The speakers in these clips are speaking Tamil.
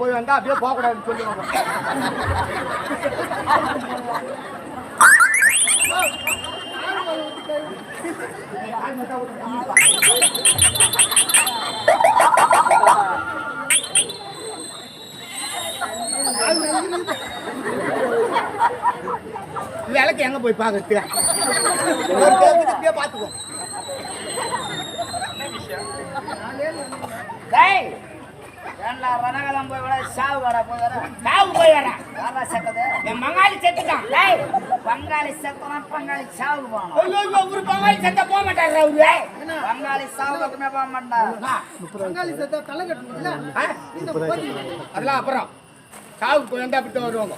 போய் வந்தா அப்படியே போக கூடாதுன்னு சொல்லுவாங்க விளக்கு எங்க போய் பாக்குறது? அப்படியே பாத்துக்கோ ரணகலம் போய் விட சாவு கடை போய் வர சாவு போய் செத்தது. என் மங்காளி செத்துட்டான். டேய் பங்காளி செத்தனா பங்காளி சாவு ஐயோ ஐயோ, ஒரு பங்காளி செத்த போக மாட்டாரு அவரு. பங்காளி சாவு பக்கமே போக மாட்டா. ஆ? அதெல்லாம் அப்புறம். சாவுக்கு போய் வந்தா அப்படி வருவாங்க.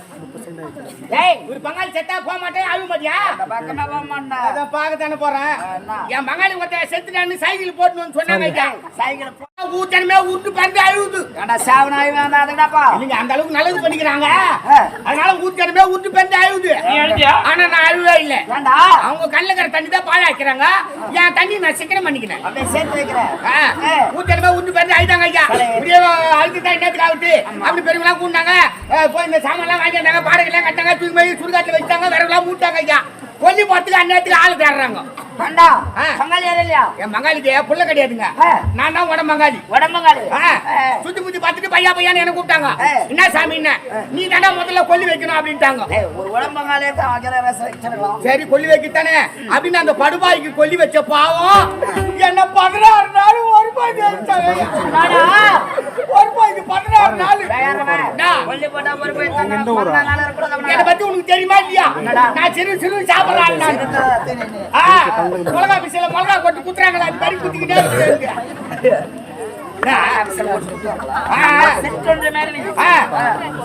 டேய் ஒரு பங்காளி செத்தா போக மாட்டேன் அழுக மாட்டியா? பக்கமே போக மாட்டா. அதான் பார்க்கத்தானே போறேன். என்ன? என் பங்காளி ஒருத்தன் செத்துட்டான்னு சைக்கிள் போட்டுன்னு சொன்னாங்க ஐயா. சைக்கிள் ஊத்தனமே உருட்டு பறந்து அழுகுது ஏன்டா சாவு நாய் வேண்டாம் அதுடாப்பா நீங்க அந்த அளவுக்கு நல்லது பண்ணிக்கிறாங்க. அதனால ஊத்தனமே உருட்டு பறந்து அழுகுது ஆனா நான் அழுவே இல்லை. ஏன்டா அவங்க கண்ணுல இருக்கிற தண்ணி தான் பாழாக்கிறாங்க. என் தண்ணி நான் சிக்கனம் பண்ணிக்கிறேன். அப்படியே சேர்த்து வைக்கிறேன். ஊத்தனமே உருட்டு பறந்து அழுதாங்க ஐயா. இப்படியே அழுத்து தான் என்னத்துக்கு ஆகுது? அப்படி பெருமெல்லாம் கூண்டாங்க. போய் இந்த சாமான்லாம் வாங்கி வந்தாங்க பாடகெல்லாம் கட்டாங்க தூக்கி போய் சுடுகாட்டில் வச்சாங்க விரவெல்லாம் மூட்டாங்க ஐயா. கொல்லி போறதுக்கு அந்நேரத்துக்கு ஆளு தேடுறாங்க. ஆ. பங்காளி இல்லையா? என் மங்காளிக்கு புள்ள கிடையாதுங்க. நான் தான் உடம்பங்காளி ஆ, சுத்தி முத்தி பார்த்துட்டு பையா பையான்னு என்ன கூப்பிட்டாங்க. என்ன சாமி என்ன? நீ தானே முதல்ல கொல்லி வைக்கணும் அப்படின்ட்டாங்க. ஒரு உடம்பங்காலே சரி கொல்லி வைக்கத்தானே? அப்படின்னு அந்த படுபாய்க்கு கொல்லி வச்ச பாவம். என்ன பதினாறு நாள் ஒரு வச்சாங்க. ஒரு பாய்க்கு பதினாறு நாள். போய் என்னை பத்தி உனக்கு தெரியுமா இல்லையா? நான் சிறு சிறு சாப்பிடலாம் நான் ஆ, மிளகா பிசில மிளகா கொட்டு குத்துறாங்களா அது மாதிரி குத்திக்கிட்டே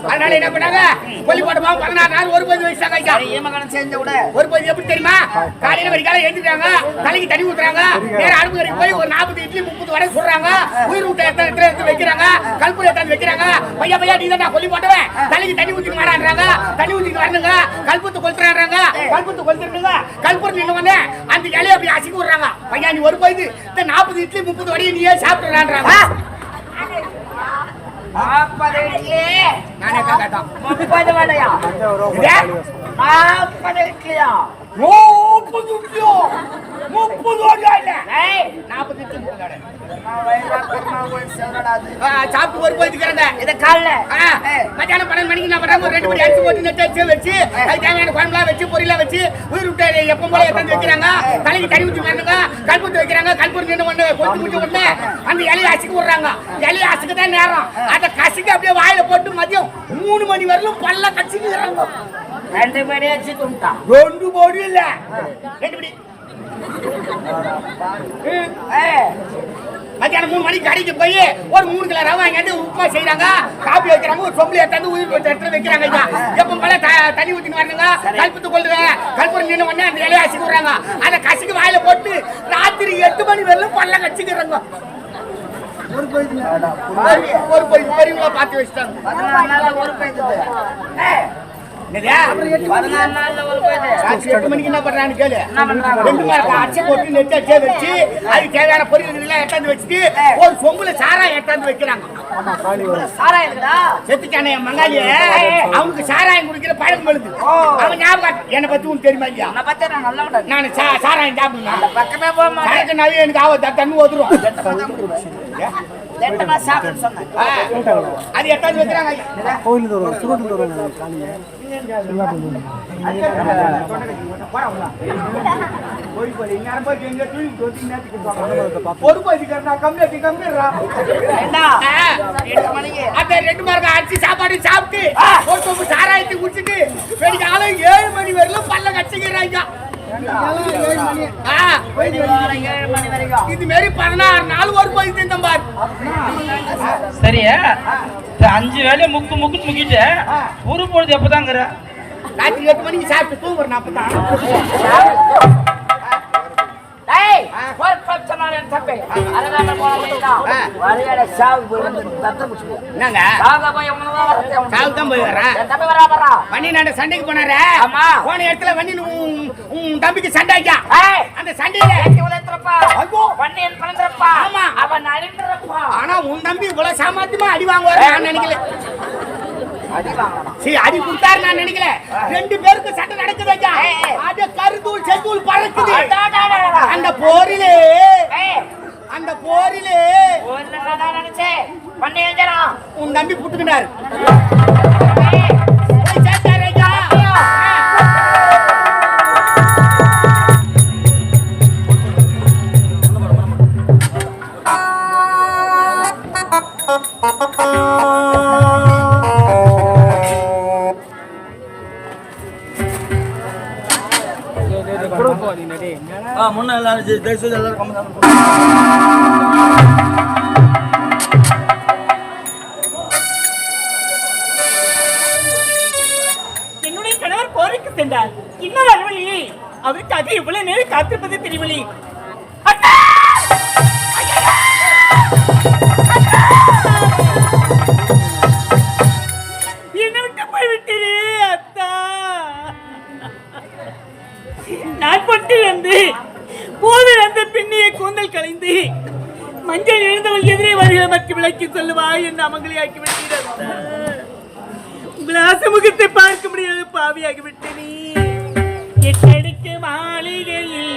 அதனால என்ன பண்ணாங்க? கொல்லி போட்டமா பதினாறு நாள் ஒரு பதி வச்சாங்க ஐயா சரி, ஈமகனம் செஞ்ச விட ஒரு பதி எப்படி தெரியுமா? காலையில வரைக்கால எழுந்திருக்காங்க தலைக்கு தண்ணி ஊத்துறாங்க நேர அடுப்பு போய் ஒரு நாற்பது இட்லி முப்பது வடை சுடுறாங்க உயிர் விட்ட எத்தனை எடுத்து வைக்கிறாங்க கல்பூரி எத்தனை வைக்கிறாங்க? பையா பையா நீ தான் கொல்லி போட்டவன். தலைக்கு தண்ணி ஊத்தி மாறான்றாங்க தண்ணி ஊத்திட்டு வரணுங்க. கல்பூத்து கொளுத்துறாங்க கல்பூத்து கொளுத்துறாங்க கல்பூர் நின்று உடனே அந்த இலையை அப்படி அசிக்க விடுறாங்க. பையா நீ ஒரு போய் இந்த நாற்பது இட்லி முப்பது வடையை நீயே சாப்பிட்டுறான்றாங்க. நாற்பது இட்லி. நானே கேட்டான்? முப்பது வடையா? நாற்பது இட்லியா? முப்பது இட்லியோ? முப்பது வடையா இல்ல ஏய், நாற்பது இட்லி முப்பது வடை நான் வயிறாக்கமா போய் சேரடா அது. ஆ, சாப்பிட்டு ஒரு போய் இது காலைல. மத்தியானம் பன்னெண்டு மணிக்கு நான் ஒரு ரெண்டு மணி அரிசி போட்டு நெட்டு வச்சு வச்சு அது தேவையான குழம்புலாம் வச்சு பொரியலாம் வச்சு உயிர் விட்டு எப்போ போல எடுத்து வைக்கிறாங்க. தலைக்கு தண்ணி ஊற்றி வரணுங்க கல்பூத்து வைக்கிறாங்க. கல்பூர் நின்று ஒன்று கொத்து உடனே அந்த இலையை அசுக்க விடுறாங்க. இலையை அசுக்க தான் நேரம் அதை கசிக்க அப்படியே வாயில போட்டு மதியம் மூணு மணி வரலும் பல்ல கசிக்கிறாங்க ரெண்டு இல்ல. மணி ம். மத்தியானம் மூணு மணிக்கு கடைக்கு போய் ஒரு மூணு கிலோ ரவை வாங்கிட்டு உப்புமா செய்யறாங்க காப்பி வைக்கிறாங்க ஒரு சொம்பளி எடுத்தாந்து உயிர் எடுத்து வைக்கிறாங்க ஐயா எப்போ போல தண்ணி ஊத்தின்னு வரணுங்க கல்பத்து கொள்ளுங்க. கல்பூரம் நின்று உடனே அந்த இலையை அசிக்க விடுறாங்க. அதை கசிக்கு வாயில போட்டு ராத்திரி எட்டு மணி வரலும் பல்ல கச்சிக்கிறாங்க ஒரு ஒரு போய் பெரியவங்களா பார்த்து வச்சுட்டாங்க. ஒரு போயிடுது. பதினாலு நாள்ல ஒரு எட்டு மணிக்கு என்ன பண்றான்னு கேளு? ரெண்டு மார்க்கு அச்சு போட்டு நெட் அடிச்சே வச்சு அதுக்கு தேவையான பொருட்கள் எல்லாம் எடுத்தாந்து வச்சுட்டு ஒரு சொம்புல சாராயம் எடுத்தாந்து வைக்கிறாங்க. சாராயம் இருக்குதா? செத்துட்டானே என் மங்காளி அவனுக்கு சாராயம் குடிக்கிற பழக்கம் ஓ. அவன் ஞாபகம் என்னை பத்தி உனக்கு தெரியுமா இல்லையா? பத்தி நான் சா- சாராயம் சாப்பிடுவேன். பக்கமே போக மாட்டேன். எனக்கு ஆவ தண்ணி ஓதுரும் லெட்டமா சாப்பிடுன்னு சொன்னேன். ஆ, அது எட்டாவது வைக்கிறாங்க. கோயிலுக்கு வருவாங்க சுருட்டு வருவாங்க காலையில். பொறுப்பு கம்மிடுறா. அந்த ரெண்டு அரிசி சாப்பாடு சாப்பிட்டு ஒரு சாராயத்தை குடிச்சிட்டு ஏழு மணி வரையிலும் பல்ல கட்டிக்கிறாங்க இது மாரி பதினாறு நாள் ஒரு போய் தின்னம் பாரு. சரியா? அஞ்சு வேலையை முக்கு முக்குன்னு முக்கிட்டு ஒரு பொழுது எப்பதாங்கிற? ராத்திரி எட்டு மணிக்கு சாப்பிட்டு தூங்குறேன் அப்பதான். சண்டைக்கு போனாரு. போன இடத்துல வண்டி உன் தம்பிக்கு சண்டை ஆச்சா? ஏய், அந்த சண்டையில. ஆமா. அவன் அழிந்துறப்பா. ஆனா உன் தம்பி இவ்வளவு சாமர்த்தியமா அடி வாங்குவாரு நான் நினைக்கல. சரி அடி கொடுத்தாரு நான் நினைக்கல. ரெண்டு பேருக்கு சண்டை நடக்குது ஐயா. அது கருத்தூள் செந்தூள் பறக்குது. அந்த போரிலே அந்த போரிலே நினைச்சேன். எஞ்சலாம். உன் தம்பி புட்டுக்கிட்டாரு. ஏய், போய் சேர்த்தாரு முன்னே முன்ன எல்லாரும் தயவு செய்து எல்லாரும் கம்மி என்னுடைய கணவர் போருக்கு சென்றார். அது அவருக்காக இவ்வளவு நேரம் காத்திருப்பது தெரியவில்லை என்னை விட்டு போய்விட்டீரே அத்தா! நான் பட்டு வந்து பின்னிய கலைந்து மஞ்சள் எழுந்தவள் எதிரே வருகிற மற்றும் விளக்கி சொல்லுவா என்று அமங்கலியாக்கி விட்டீர்கள் விட்டீர் அத்தா. உங்கள் ஆசமுகத்தை பார்க்க முடியாது பாவியாகி விட்டனே மாளிகையில்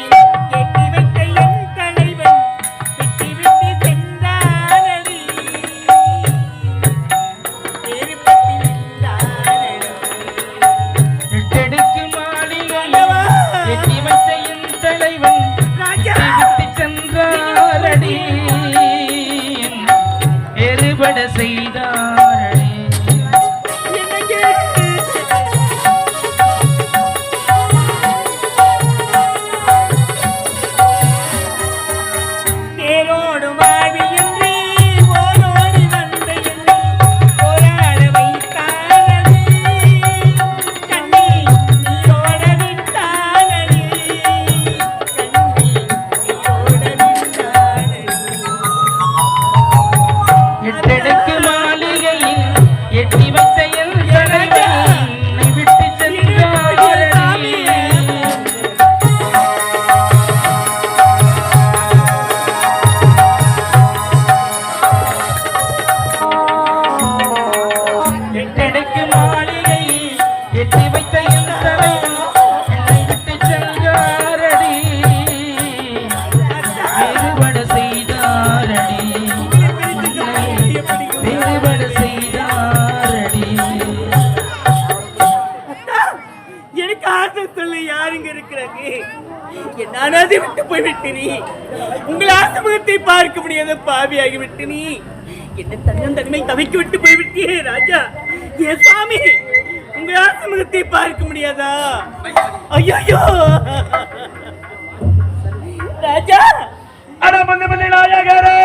யாருங்க என்னானது விட்டு போய்விட்டு நீ. உங்கள் ஆசமுகத்தை பார்க்க முடியாத பாவியாகி விட்டனி என்ன தன்னம் தனிமை தவிக்க விட்டு போய்விட்டியே ராஜா. ஏ சாமி உங்கள் ஆசமுகத்தை பார்க்க முடியாதா? ஐயோ ராஜா. அட முந்தி ராஜா நாயகரே.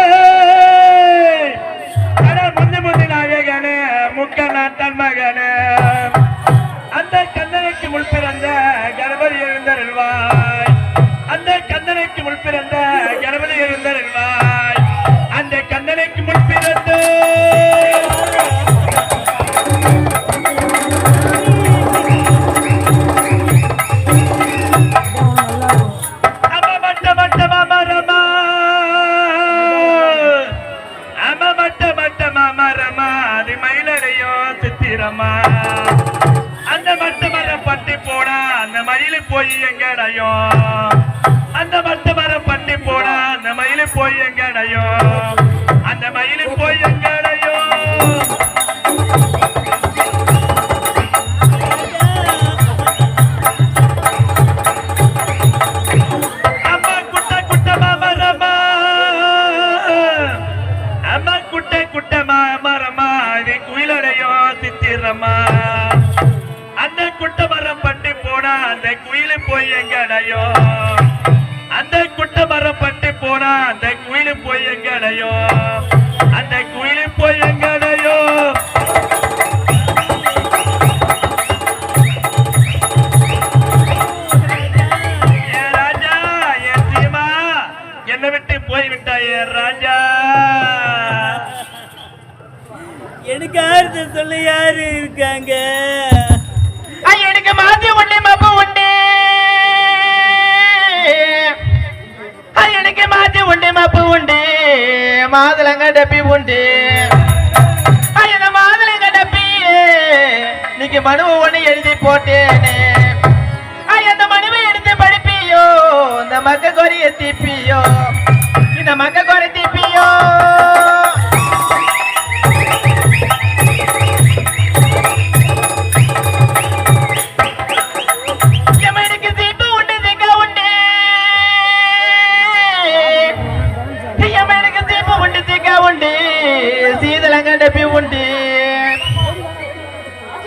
மயிலு போய் எங்கடையோ அந்த பக்கத்துல யாரு இருக்காங்க எனக்கு மாத்தி உண்டு மாப்பா உண்டு எனக்கு மாத்தி உண்டு மப்பு உண்டு மாதுளங்க டப்பி உண்டு. இந்த மாதுளங்க டப்பி நீங்க மனுவை ஒண்ணு எழுதி போட்டேனே. அந்த மனுவை எடுத்து படிப்பியோ இந்த மக்க கொரிய தீப்பியோ இந்த மக்க கொரை தீப்பியோ சீதளங்க உண்டு.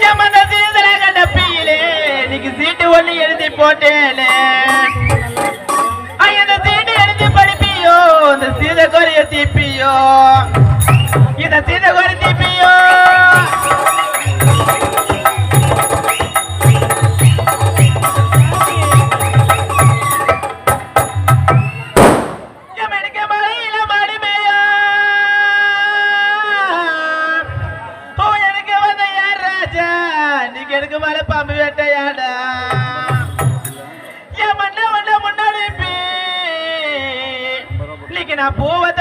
எமன கண்ட டப்பியிலே நீக்கு சீட்டு ஒண்ணு எழுதி போட்டேனே. ஐயா, இந்த சீட்டு எழுதி படிப்பியோ இந்த சீத கொரிய தீப்பியோ? இந்த சீத கொரிய தீப்பியோ? எனக்கு மேல பாம்பு வேட்டையாட. என் மண்ண மண்ண முன்னாடி இன்னைக்கு நான் போவத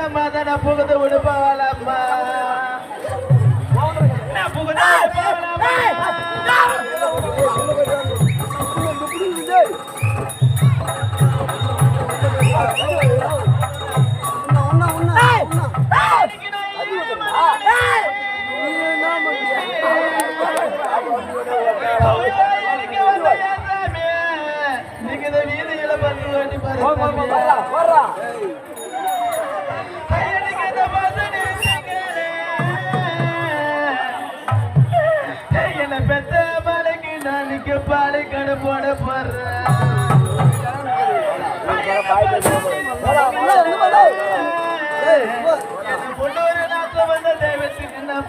என்ன பெத்த மாத நான் புகுந்து விடுப்பாவலாமா நான் புகுந்து விடுப்பாவலாமா பாலுக்கடை போட போறேன் பொண்ணு நாத்த வந்த தெய்வத்துக்கு நான்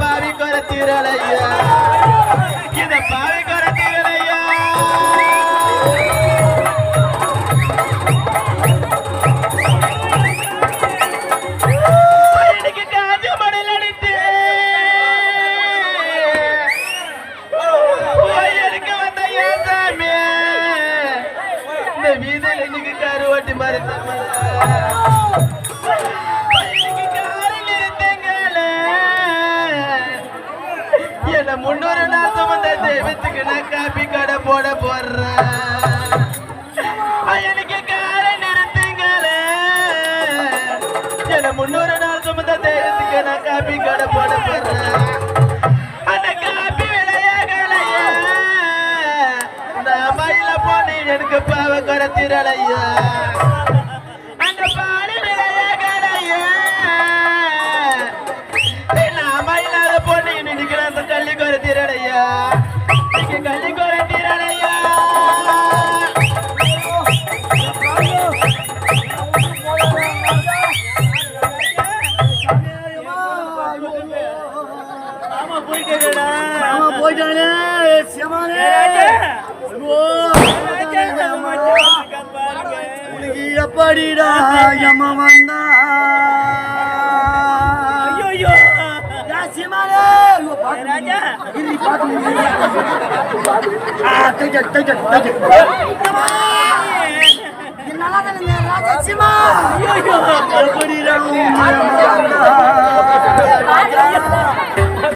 பாவி குறை தீரலையா பாவி குறை வீதியில் இன்னைக்கு கருவாட்டி மறுத்த என்ன முன்னூறு நாள் சுமந்த தெய்வத்துக்கு நான் காப்பி கடை போட போடுறேன் எனக்கு கார நிறுத்துங்களே என்ன முன்னூறு நாள் சுமந்த தெய்வத்துக்கு நான் காப்பி கடை போட போடுறேன் எனக்கு பாவ குறைத்திரலையா அந்த விளையாகலையா நாம இல்லாத பொண்ணு நினைக்கிற அந்த கள்ளி குறைத்திரலையா நீங்க கள்ளி குறைத்திரலையா போயிட்டானே உனக்கு எப்படிடா எம்ம வந்தா. ஐயோ பாத்து ராஜா. இரு, பாத்து. ஆ, நல்லா தானே ராஜா சியமா ஐயோ எப்படிடா உம்மை வந்தா? ராஜா